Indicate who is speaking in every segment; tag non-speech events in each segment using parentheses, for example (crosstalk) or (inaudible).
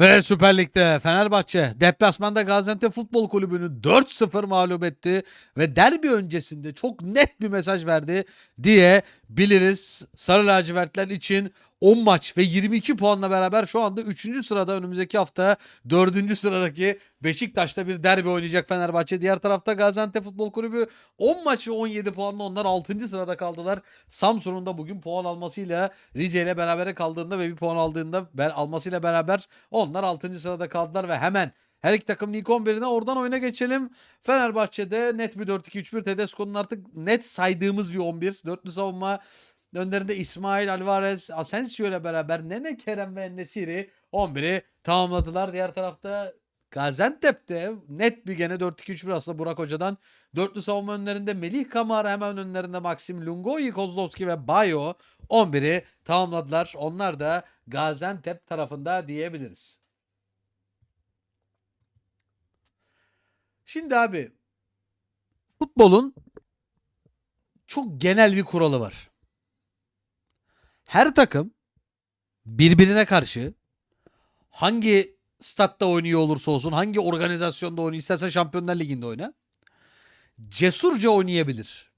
Speaker 1: Ve Süper Lig'de Fenerbahçe deplasmanda Gaziantep Futbol Kulübü'nü 4-0 mağlup etti ve derbi öncesinde çok net bir mesaj verdi diye biliriz. Sarı lacivertler için 10 maç ve 22 puanla beraber şu anda 3. sırada önümüzdeki hafta 4. sıradaki Beşiktaş'ta bir derbi oynayacak Fenerbahçe. Diğer tarafta Gaziantep Futbol Kulübü 10 maç ve 17 puanla onlar 6. sırada kaldılar. Samsun'un da bugün puan almasıyla Rize ile berabere kaldığında ve bir puan aldığında almasıyla beraber onlar 6. sırada kaldılar ve hemen her iki takım ilk 11'ine oradan oyuna geçelim. Fenerbahçe'de net bir 4-2-3-1 Tedesco'nun artık net saydığımız bir 11. Dörtlü savunma önlerinde İsmail Alvarez, Asensio ile beraber Nene Kerem ve Nesiri 11'i tamamladılar. Diğer tarafta Gaziantep'te net bir gene 4-2-3-1 aslında Burak Hoca'dan. Dörtlü savunma önlerinde Melih Kamara hemen önlerinde Maxim Lungoyi, Kozlovski ve Bayo 11'i tamamladılar. Onlar da Gaziantep tarafında diyebiliriz. Şimdi abi futbolun çok genel bir kuralı var. Her takım birbirine karşı hangi statta oynuyor olursa olsun, hangi organizasyonda oynuyor, istersen Şampiyonlar Ligi'nde oyna. Cesurca oynayabilir.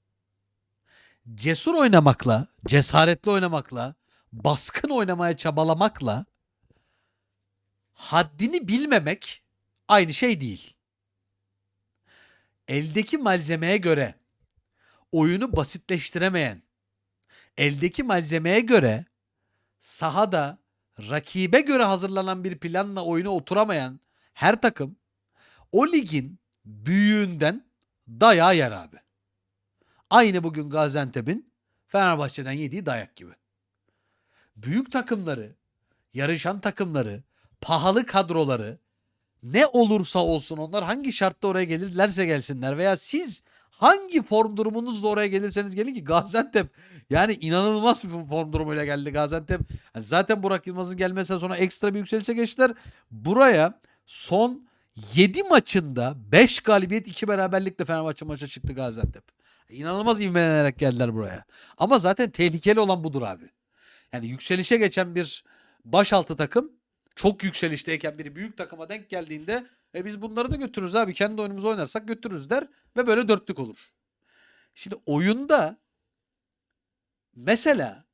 Speaker 1: Cesur oynamakla, cesaretli oynamakla, baskın oynamaya çabalamakla haddini bilmemek aynı şey değil. Eldeki malzemeye göre oyunu basitleştiremeyen, eldeki malzemeye göre sahada rakibe göre hazırlanan bir planla oyuna oturamayan her takım o ligin büyüğünden dayağı yer abi. Aynı bugün Gaziantep'in Fenerbahçe'den yediği dayak gibi. Büyük takımları, yarışan takımları, pahalı kadroları ne olursa olsun onlar hangi şartta oraya gelirlerse gelsinler veya siz hangi form durumunuzla oraya gelirseniz gelin ki Gaziantep yani inanılmaz bir form durumuyla geldi Gaziantep. Yani zaten Burak Yılmaz'ın gelmesinden sonra ekstra bir yükselişe geçtiler. Buraya son 7 maçında 5 galibiyet 2 beraberlikle Fenerbahçe maça çıktı Gaziantep. İnanılmaz ivmelenerek geldiler buraya. Ama zaten tehlikeli olan budur abi. Yani yükselişe geçen bir başaltı takım çok yükselişteyken bir büyük takıma denk geldiğinde e biz bunları da götürürüz abi. Kendi oyunumuzu oynarsak götürürüz der ve böyle dörtlük olur. Şimdi oyunda mesela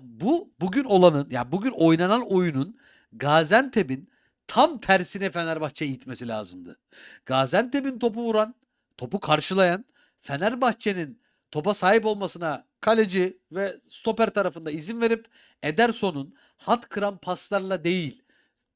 Speaker 1: bu bugün olanın ya bugün oynanan oyunun Gaziantep'in tam tersine Fenerbahçe'ye itmesi lazımdı. Gaziantep'in topu vuran, topu karşılayan, Fenerbahçe'nin topa sahip olmasına kaleci ve stoper tarafında izin verip Ederson'un hat kıran paslarla değil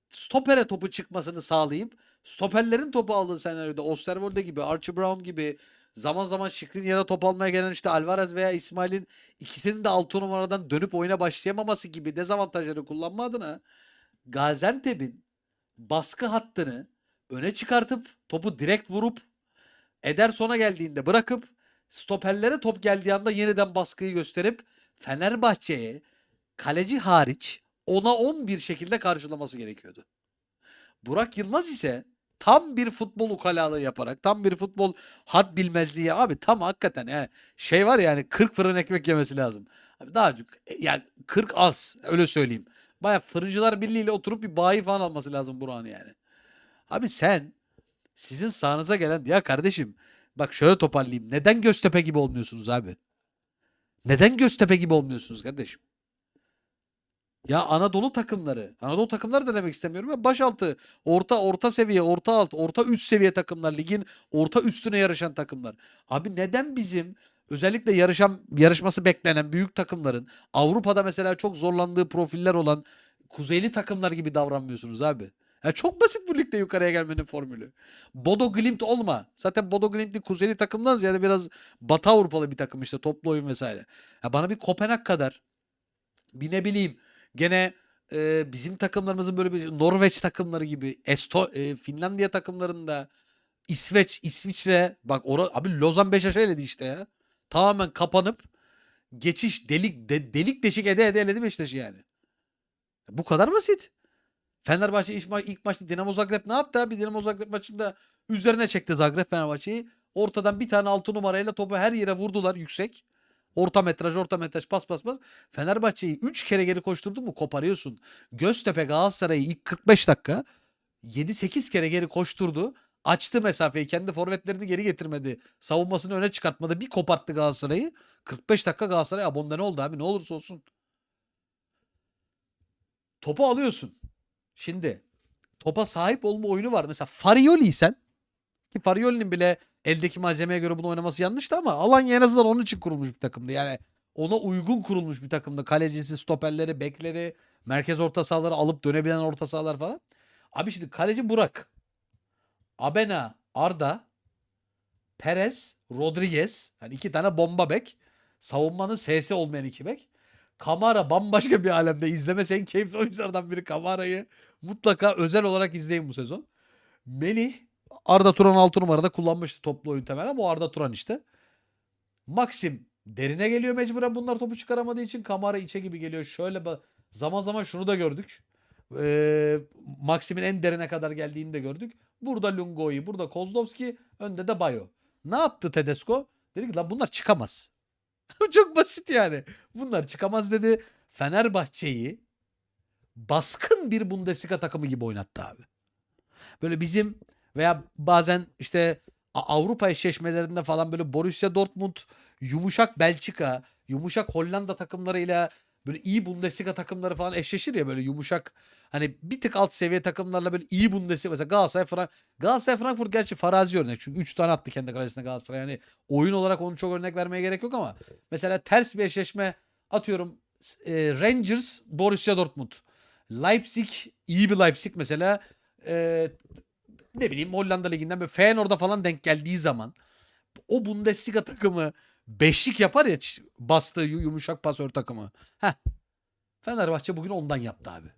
Speaker 1: stopere topu çıkmasını sağlayıp stoperlerin topu aldığı senaryoda Osterwolde gibi, Archie Brown gibi zaman zaman Şikrin yere top almaya gelen işte Alvarez veya İsmail'in ikisinin de 6 numaradan dönüp oyuna başlayamaması gibi dezavantajları kullanma adına Gaziantep'in baskı hattını öne çıkartıp topu direkt vurup Ederson'a geldiğinde bırakıp stoperlere top geldiği anda yeniden baskıyı gösterip Fenerbahçe'ye kaleci hariç 10'a 10 bir şekilde karşılaması gerekiyordu. Burak Yılmaz ise tam bir futbol ukalalığı yaparak tam bir futbol had bilmezliği abi tam hakikaten yani şey var yani 40 fırın ekmek yemesi lazım. Abi daha çok yani 40 az öyle söyleyeyim. Baya fırıncılar birliğiyle oturup bir bayi falan alması lazım Burak'ın yani. Abi sen sizin sağınıza gelen ya kardeşim bak şöyle toparlayayım. Neden Göztepe gibi olmuyorsunuz abi? Neden Göztepe gibi olmuyorsunuz kardeşim? Ya Anadolu takımları, Anadolu takımları da demek istemiyorum ya başaltı, orta orta seviye, orta alt, orta üst seviye takımlar, ligin orta üstüne yarışan takımlar. Abi neden bizim özellikle yarışan yarışması beklenen büyük takımların Avrupa'da mesela çok zorlandığı profiller olan kuzeyli takımlar gibi davranmıyorsunuz abi? Ya çok basit bu ligde yukarıya gelmenin formülü. Bodo Glimt olma. Zaten Bodo Glimt'li kuzeyli takımdan ziyade biraz Batı Avrupalı bir takım işte toplu oyun vesaire. Ya bana bir Kopenhag kadar bir ne bileyim gene e, bizim takımlarımızın böyle bir Norveç takımları gibi Esto e, Finlandiya takımlarında İsveç, İsviçre bak ora abi Lozan Beşiktaş eledi işte ya. Tamamen kapanıp geçiş delik de- delik deşik ede ede eledi Beşiktaş'ı yani. Bu kadar basit. Fenerbahçe ilk, ma- ilk maçta Dinamo Zagreb ne yaptı abi? Dinamo Zagreb maçında üzerine çekti Zagreb Fenerbahçe'yi. Ortadan bir tane altı numarayla topu her yere vurdular yüksek. Orta metraj, orta metraj, pas pas pas. Fenerbahçe'yi 3 kere geri koşturdun mu koparıyorsun. Göztepe Galatasaray'ı ilk 45 dakika 7-8 kere geri koşturdu. Açtı mesafeyi. Kendi forvetlerini geri getirmedi. Savunmasını öne çıkartmadı. Bir koparttı Galatasaray'ı. 45 dakika Galatasaray abonda ne oldu abi? Ne olursa olsun. Topu alıyorsun. Şimdi topa sahip olma oyunu var. Mesela Farioli'ysen ki Farioli'nin bile eldeki malzemeye göre bunu oynaması yanlıştı ama Alanya en azından onun için kurulmuş bir takımdı. Yani ona uygun kurulmuş bir takımdı. Kalecisi, stoperleri, bekleri, merkez orta sahaları alıp dönebilen orta sahalar falan. Abi şimdi kaleci Burak. Abena, Arda, Perez, Rodriguez. Yani iki tane bomba bek. Savunmanın S'si olmayan iki bek. Kamara bambaşka bir alemde. İzlemesi en keyifli oyunculardan biri Kamara'yı. Mutlaka özel olarak izleyin bu sezon. Melih Arda Turan 6 numarada kullanmıştı toplu oyun temel ama o Arda Turan işte. Maxim derine geliyor mecburen bunlar topu çıkaramadığı için Kamara içe gibi geliyor. Şöyle zaman zaman şunu da gördük. Ee, Maxim'in en derine kadar geldiğini de gördük. Burada Lungo'yu, burada Kozlovski, önde de Bayo. Ne yaptı Tedesco? Dedi ki lan bunlar çıkamaz. (laughs) Çok basit yani. Bunlar çıkamaz dedi. Fenerbahçe'yi baskın bir Bundesliga takımı gibi oynattı abi. Böyle bizim veya bazen işte Avrupa eşleşmelerinde falan böyle Borussia Dortmund, yumuşak Belçika, yumuşak Hollanda takımlarıyla böyle iyi Bundesliga takımları falan eşleşir ya böyle yumuşak hani bir tık alt seviye takımlarla böyle iyi Bundesliga mesela Galatasaray Frank Galatasaray Frankfurt gerçi farazi örnek çünkü 3 tane attı kendi kalesine Galatasaray. Yani oyun olarak onu çok örnek vermeye gerek yok ama mesela ters bir eşleşme atıyorum e, Rangers Borussia Dortmund. Leipzig iyi bir Leipzig mesela. E, ne bileyim Hollanda liginden böyle Feyenoord'a falan denk geldiği zaman o Bundesliga takımı beşlik yapar ya bastığı yu- yumuşak pasör takımı. Heh. Fenerbahçe bugün ondan yaptı abi.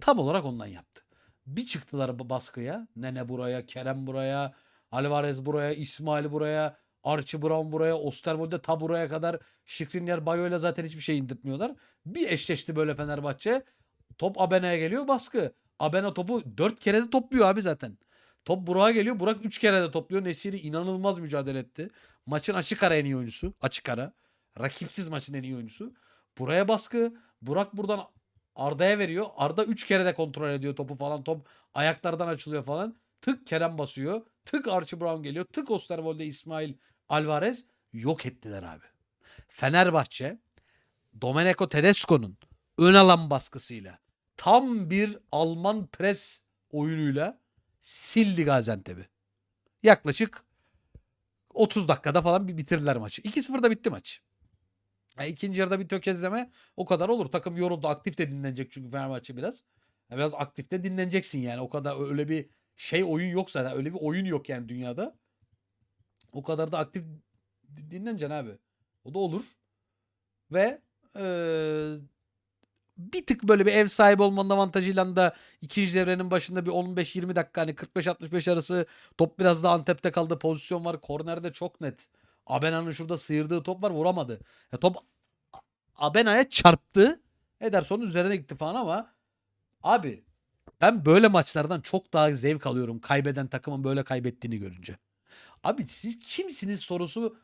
Speaker 1: Tam olarak ondan yaptı. Bir çıktılar baskıya. Nene buraya, Kerem buraya, Alvarez buraya, İsmail buraya, Archie Brown buraya, Osterwolde ta buraya kadar Şikrinyer Bayo'yla zaten hiçbir şey indirtmiyorlar. Bir eşleşti böyle Fenerbahçe. Top Abena'ya geliyor baskı. Abena topu 4 kere de topluyor abi zaten. Top Burak'a geliyor. Burak 3 kere de topluyor. Nesiri inanılmaz mücadele etti. Maçın açık ara en iyi oyuncusu. Açık ara. Rakipsiz maçın en iyi oyuncusu. Buraya baskı. Burak buradan Arda'ya veriyor. Arda 3 kere de kontrol ediyor topu falan. Top ayaklardan açılıyor falan. Tık Kerem basıyor. Tık Archie Brown geliyor. Tık Osterwolde İsmail Alvarez. Yok ettiler abi. Fenerbahçe Domenico Tedesco'nun ön alan baskısıyla tam bir Alman pres oyunuyla sildi Gaziantep'i. Yaklaşık 30 dakikada falan bir bitirdiler maçı. 2-0'da bitti maç. Yani ikinci yarıda bir tökezleme o kadar olur. Takım yoruldu. Aktif de dinlenecek çünkü Fenerbahçe biraz. Yani biraz aktif de dinleneceksin yani. O kadar öyle bir şey oyun yok zaten. Öyle bir oyun yok yani dünyada. O kadar da aktif di- dinleneceksin abi. O da olur. Ve eee, bir tık böyle bir ev sahibi olmanın avantajıyla da ikinci devrenin başında bir 15-20 dakika hani 45-65 arası top biraz da Antep'te kaldı. Pozisyon var. Kornerde çok net. Abena'nın şurada sıyırdığı top var vuramadı. Ya top Abena'ya çarptı. Ederson'un üzerine gitti falan ama abi ben böyle maçlardan çok daha zevk alıyorum kaybeden takımın böyle kaybettiğini görünce. Abi siz kimsiniz sorusu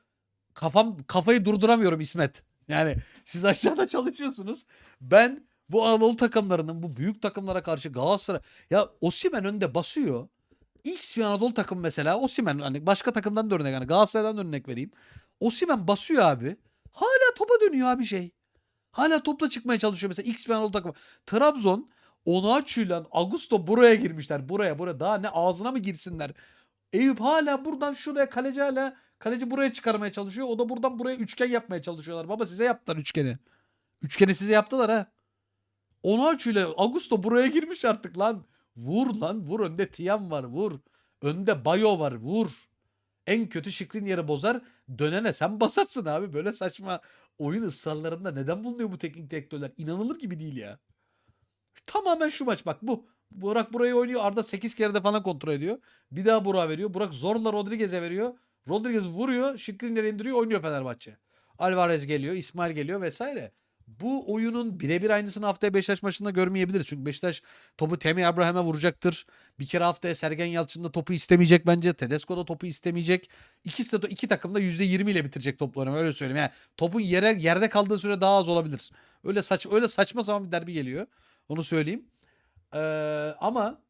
Speaker 1: kafam kafayı durduramıyorum İsmet. Yani siz aşağıda çalışıyorsunuz. Ben bu Anadolu takımlarının bu büyük takımlara karşı Galatasaray ya Osimhen önde basıyor. X bir Anadolu takım mesela Osimhen hani başka takımdan da örnek hani Galatasaray'dan da örnek vereyim. Osimhen basıyor abi. Hala topa dönüyor abi şey. Hala topla çıkmaya çalışıyor mesela X bir Anadolu takımı. Trabzon Onaçu'yla Augusto buraya girmişler. Buraya buraya daha ne ağzına mı girsinler? Eyüp hala buradan şuraya kaleci hala kaleci buraya çıkarmaya çalışıyor. O da buradan buraya üçgen yapmaya çalışıyorlar. Baba size yaptılar üçgeni. Üçgeni size yaptılar ha. Onaçu ile Augusto buraya girmiş artık lan. Vur lan vur. Önde Tiam var vur. Önde Bayo var vur. En kötü şikrin yeri bozar. Dönene sen basarsın abi. Böyle saçma oyun ısrarlarında neden bulunuyor bu teknik direktörler? İnanılır gibi değil ya. Tamamen şu maç bak bu. Burak burayı oynuyor. Arda 8 kere de falan kontrol ediyor. Bir daha Burak'a veriyor. Burak zorla Rodriguez'e veriyor. Rodriguez vuruyor. Şikrinleri indiriyor. Oynuyor Fenerbahçe. Alvarez geliyor. İsmail geliyor vesaire. Bu oyunun birebir aynısını haftaya Beşiktaş maçında görmeyebiliriz. Çünkü Beşiktaş topu Temi Abraham'a vuracaktır. Bir kere haftaya Sergen Yalçın da topu istemeyecek bence. Tedesco da topu istemeyecek. İkisi de iki takım da %20 ile bitirecek toplarını öyle söyleyeyim. Yani topun yere yerde kaldığı süre daha az olabilir. Öyle saç öyle saçma sapan bir derbi geliyor. Onu söyleyeyim. Ee, ama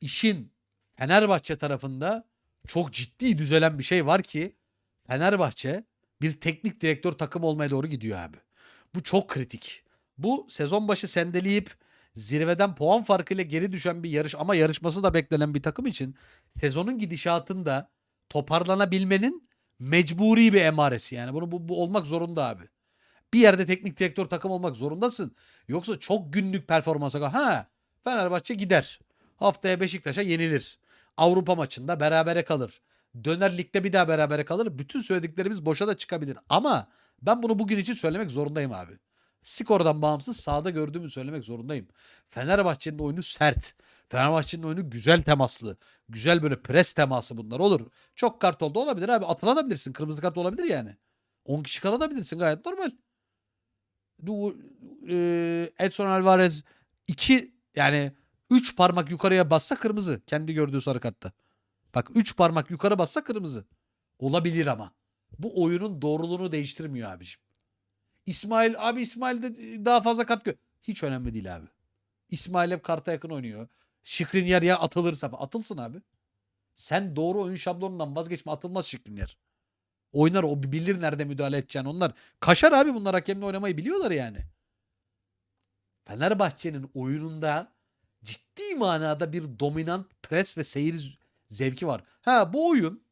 Speaker 1: işin Fenerbahçe tarafında çok ciddi düzelen bir şey var ki Fenerbahçe bir teknik direktör takım olmaya doğru gidiyor abi. Bu çok kritik. Bu sezon başı sendeleyip zirveden puan farkıyla geri düşen bir yarış ama yarışması da beklenen bir takım için sezonun gidişatında toparlanabilmenin mecburi bir emaresi. Yani bunu bu, bu olmak zorunda abi. Bir yerde teknik direktör takım olmak zorundasın. Yoksa çok günlük performansa ha Fenerbahçe gider. Haftaya Beşiktaş'a yenilir. Avrupa maçında berabere kalır. Döner ligde bir daha berabere kalır. Bütün söylediklerimiz boşa da çıkabilir. Ama ben bunu bugün için söylemek zorundayım abi. Skordan bağımsız sahada gördüğümü söylemek zorundayım. Fenerbahçe'nin oyunu sert. Fenerbahçe'nin oyunu güzel temaslı. Güzel böyle pres teması bunlar olur. Çok kart oldu olabilir abi. Atılabilirsin. Kırmızı kart olabilir yani. 10 kişi kalabilirsin gayet normal. Du, e, Edson Alvarez 2 yani 3 parmak yukarıya bassa kırmızı. Kendi gördüğü sarı kartta. Bak 3 parmak yukarı bassa kırmızı. Olabilir ama. Bu oyunun doğruluğunu değiştirmiyor abiciğim. İsmail abi İsmail de daha fazla kart gö Hiç önemli değil abi. İsmail hep karta yakın oynuyor. Şikrinyer ya atılırsa atılsın abi. Sen doğru oyun şablonundan vazgeçme atılmaz Şikrinyer. Oynar o bilir nerede müdahale edeceğini onlar. Kaşar abi bunlar hakemle oynamayı biliyorlar yani. Fenerbahçe'nin oyununda ciddi manada bir dominant pres ve seyir zevki var. Ha bu oyun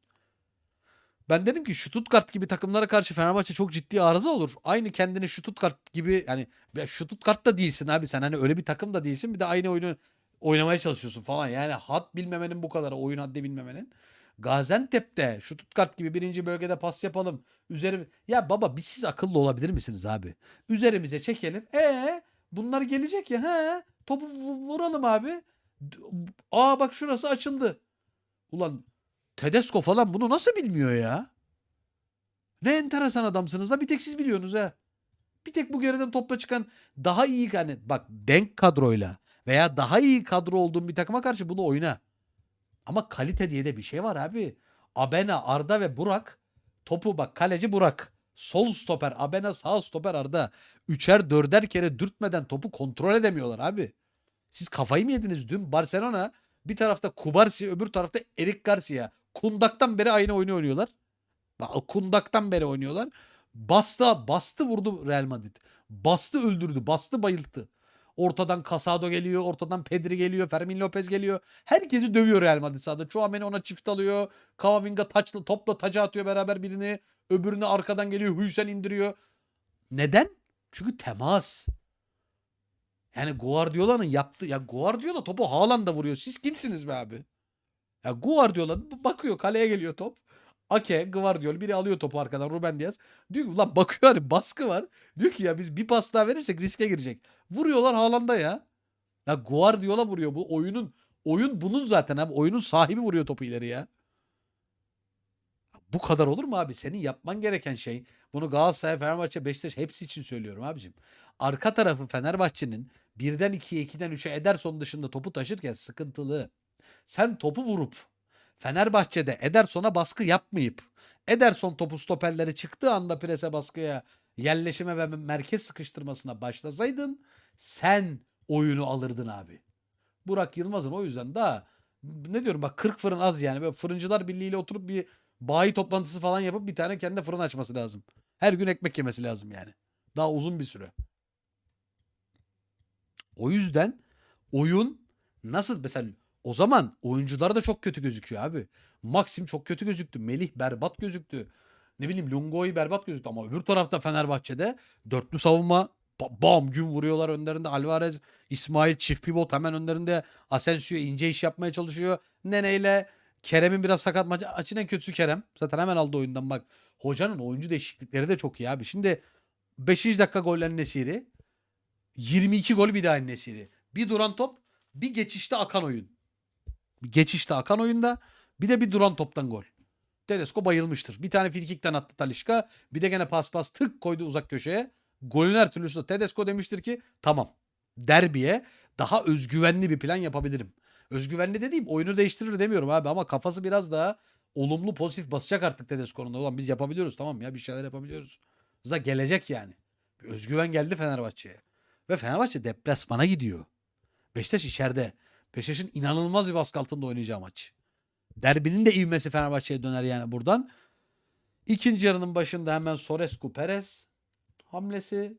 Speaker 1: ben dedim ki Stuttgart gibi takımlara karşı Fenerbahçe çok ciddi arıza olur. Aynı kendini Stuttgart gibi yani ya Stuttgart da değilsin abi sen hani öyle bir takım da değilsin bir de aynı oyunu oynamaya çalışıyorsun falan. Yani hat bilmemenin bu kadar oyun haddi bilmemenin. Gaziantep'te Stuttgart gibi birinci bölgede pas yapalım. Üzerim ya baba biz siz akıllı olabilir misiniz abi? Üzerimize çekelim. E bunlar gelecek ya. He topu vu- vuralım abi. Aa bak şurası açıldı. Ulan Tedesco falan bunu nasıl bilmiyor ya? Ne enteresan adamsınız da bir tek siz biliyorsunuz ha. Bir tek bu geriden topla çıkan daha iyi hani bak denk kadroyla veya daha iyi kadro olduğun bir takıma karşı bunu oyna. Ama kalite diye de bir şey var abi. Abena, Arda ve Burak topu bak kaleci Burak. Sol stoper Abena, sağ stoper Arda. Üçer dörder kere dürtmeden topu kontrol edemiyorlar abi. Siz kafayı mı yediniz? Dün Barcelona bir tarafta Kubarsi öbür tarafta Eric Garcia. Kundaktan beri aynı oyunu oynuyorlar. Kundaktan beri oynuyorlar. Bastı, bastı vurdu Real Madrid. Bastı öldürdü, bastı bayılttı. Ortadan Casado geliyor, ortadan Pedri geliyor, Fermin Lopez geliyor. Herkesi dövüyor Real Madrid sahada. Chouameni ona çift alıyor. Kamavinga taçla, topla taca atıyor beraber birini. Öbürünü arkadan geliyor, Hüsen indiriyor. Neden? Çünkü temas. Yani Guardiola'nın yaptığı ya Guardiola topu Haaland'a vuruyor. Siz kimsiniz be abi? Ya Guardiola bakıyor kaleye geliyor top. Ake, Guardiola biri alıyor topu arkadan Ruben Diaz. Diyor ki ulan bakıyor hani baskı var. Diyor ki ya biz bir pas daha verirsek riske girecek. Vuruyorlar Haaland'a ya. Ya Guardiola vuruyor bu oyunun oyun bunun zaten abi. Oyunun sahibi vuruyor topu ileri ya. Bu kadar olur mu abi? Senin yapman gereken şey bunu Galatasaray, Fenerbahçe, Beşiktaş hepsi için söylüyorum abicim. Arka tarafı Fenerbahçe'nin birden 2'ye 2'den 3'e Ederson dışında topu taşırken sıkıntılı. Sen topu vurup Fenerbahçe'de Ederson'a baskı yapmayıp Ederson topu stoperleri çıktığı anda prese baskıya yerleşime ve merkez sıkıştırmasına başlasaydın sen oyunu alırdın abi. Burak Yılmaz'ın o yüzden daha ne diyorum bak 40 fırın az yani. Böyle fırıncılar birliğiyle oturup bir bayi toplantısı falan yapıp bir tane kendi fırın açması lazım. Her gün ekmek yemesi lazım yani. Daha uzun bir süre. O yüzden oyun nasıl mesela o zaman oyuncular da çok kötü gözüküyor abi. Maxim çok kötü gözüktü. Melih berbat gözüktü. Ne bileyim Lungoy berbat gözüktü ama öbür tarafta Fenerbahçe'de dörtlü savunma ba- bam gün vuruyorlar önlerinde Alvarez, İsmail çift pivot hemen önlerinde Asensio ince iş yapmaya çalışıyor. Nene ile Kerem'in biraz sakat maçı açın en kötüsü Kerem. Zaten hemen aldı oyundan bak. Hocanın oyuncu değişiklikleri de çok iyi abi. Şimdi 5. dakika gollerin Nesiri. 22 gol bir daha Nesiri. Bir duran top, bir geçişte akan oyun. Bir geçişte akan oyunda, bir de bir duran toptan gol. Tedesco bayılmıştır. Bir tane frikikten attı Talişka. Bir de gene pas pas tık koydu uzak köşeye. Golün her türlüsü de Tedesco demiştir ki tamam derbiye daha özgüvenli bir plan yapabilirim. Özgüvenli dediğim oyunu değiştirir demiyorum abi ama kafası biraz daha olumlu pozitif basacak artık Tedesco'nun. da. Ulan biz yapabiliyoruz tamam ya bir şeyler yapabiliyoruz. Za gelecek yani. Özgüven geldi Fenerbahçe'ye. Ve Fenerbahçe deplasmana gidiyor. Beşiktaş içeride. Beşiktaş'ın inanılmaz bir baskı altında oynayacağı maç. Derbinin de ivmesi Fenerbahçe'ye döner yani buradan. İkinci yarının başında hemen Sorescu Perez hamlesi.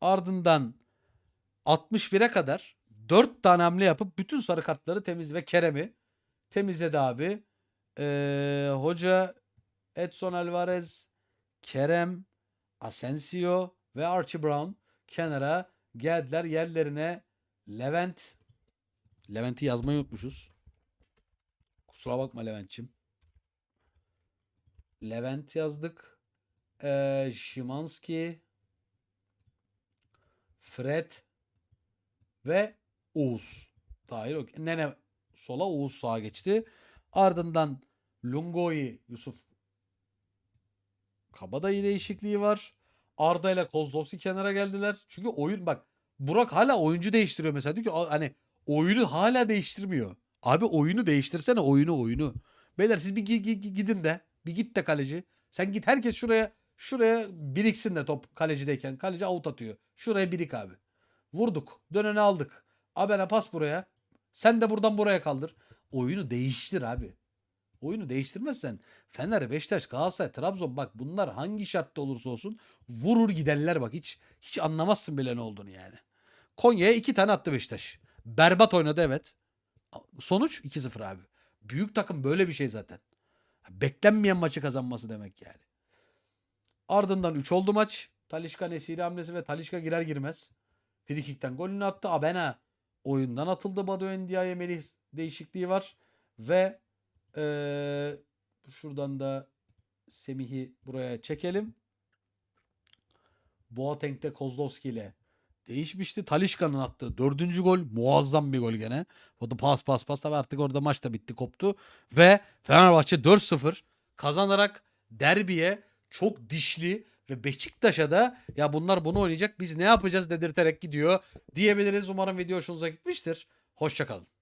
Speaker 1: Ardından 61'e kadar 4 tane hamle yapıp bütün sarı kartları temiz ve Kerem'i temizledi abi. Ee, hoca Edson Alvarez, Kerem, Asensio ve Archie Brown kenara geldiler yerlerine Levent Levent'i yazmayı unutmuşuz. Kusura bakma Levent'çim. Levent yazdık. Ee, Şimanski Fred ve Oğuz. Dahil o. Nene sola Oğuz sağa geçti. Ardından Lungoyi Yusuf Kabadayı değişikliği var. Arda ile Kozlovski kenara geldiler. Çünkü oyun bak Burak hala oyuncu değiştiriyor mesela. Diyor ki "A- hani oyunu hala değiştirmiyor. Abi oyunu değiştirsene oyunu oyunu. Beyler siz bir gi- gi- gi- gidin de bir git de kaleci. Sen git herkes şuraya şuraya biriksin de top kalecideyken. Kaleci out atıyor. Şuraya birik abi. Vurduk. Döneni aldık. Abene pas buraya. Sen de buradan buraya kaldır. Oyunu değiştir abi. Oyunu değiştirmezsen Fener, Beşiktaş, Galatasaray, Trabzon bak bunlar hangi şartta olursa olsun vurur giderler bak hiç hiç anlamazsın bile ne olduğunu yani. Konya'ya iki tane attı Beşiktaş. Berbat oynadı evet. Sonuç 2-0 abi. Büyük takım böyle bir şey zaten. Beklenmeyen maçı kazanması demek yani. Ardından 3 oldu maç. Talişka Nesiri hamlesi ve Talişka girer girmez. Frikikten golünü attı. Abena oyundan atıldı. Badu Endiaye Melih değişikliği var. Ve eee, şuradan da Semih'i buraya çekelim. Boateng'de Kozlovski ile değişmişti. Talişka'nın attığı dördüncü gol muazzam bir gol gene. O da pas pas pas tabii artık orada maç da bitti koptu. Ve Fenerbahçe 4-0 kazanarak derbiye çok dişli ve Beşiktaş'a da ya bunlar bunu oynayacak biz ne yapacağız dedirterek gidiyor diyebiliriz. Umarım video hoşunuza gitmiştir. Hoşçakalın.